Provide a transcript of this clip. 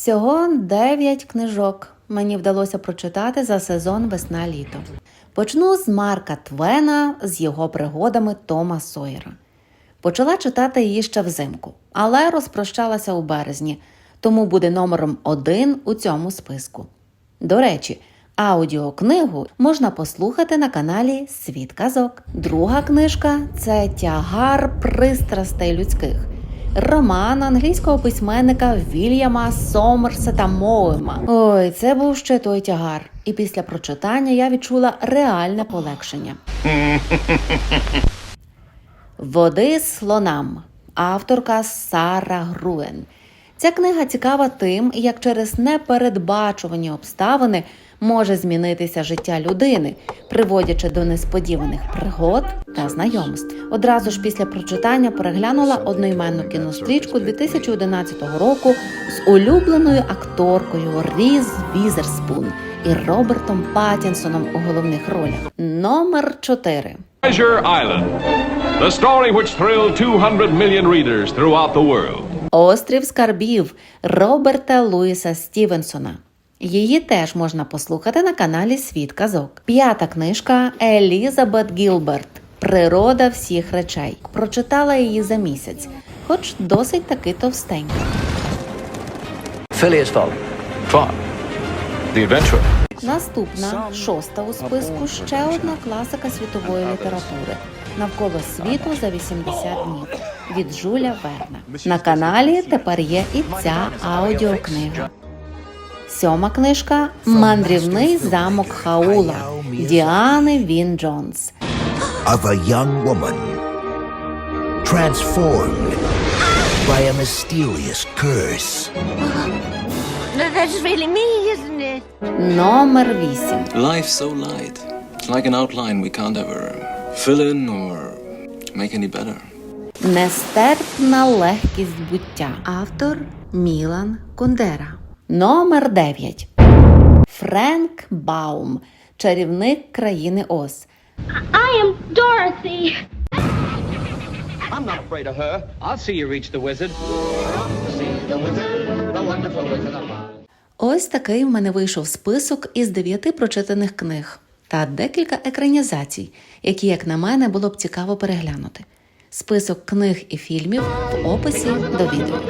Всього 9 книжок мені вдалося прочитати за сезон весна-літо. Почну з Марка Твена з його пригодами Тома Сойера. Почала читати її ще взимку, але розпрощалася у березні, тому буде номером один у цьому списку. До речі, аудіокнигу можна послухати на каналі Світ Казок. Друга книжка це Тягар пристрастей людських. Роман англійського письменника Вільяма Сомерсета Моема. Ой, це був ще той тягар. І після прочитання я відчула реальне полегшення. Води слонам. Авторка Сара Груен. Ця книга цікава тим, як через непередбачувані обставини може змінитися життя людини, приводячи до несподіваних пригод та знайомств. Одразу ж після прочитання переглянула одноіменну кінострічку 2011 року з улюбленою акторкою Різ Візерспун і Робертом Паттінсоном у головних ролях. Номер 4. Treasure Island. The story which thrilled 200 million readers throughout the world. Острів скарбів Роберта Луїса Стівенсона. Її теж можна послухати на каналі Світ Казок. П'ята книжка Елізабет Гілберт Природа всіх речей. Прочитала її за місяць, хоч досить таки товстенька. Phileas Fogg. Fun. The Adventurer. Наступна шоста у списку ще одна класика світової літератури навколо світу за 80 днів від Жуля Верна. На каналі тепер є і ця аудіокнига. Сьома книжка Мандрівний замок Хаула Діани Він Джонс. of a young woman transformed by a mysterious curse. That's really me, isn't it? Номер 8. Life's so light. It's like an outline we can't ever fill in or make any better. Нестерпна легкість буття. Автор Мілан Кундера. Номер 9. Френк Баум. Чарівник країни Оз. I am Dorothy. I'm not afraid of her. I'll see you reach the wizard. Ось такий в мене вийшов список із дев'яти прочитаних книг та декілька екранізацій, які, як на мене, було б цікаво переглянути. Список книг і фільмів в описі до відео.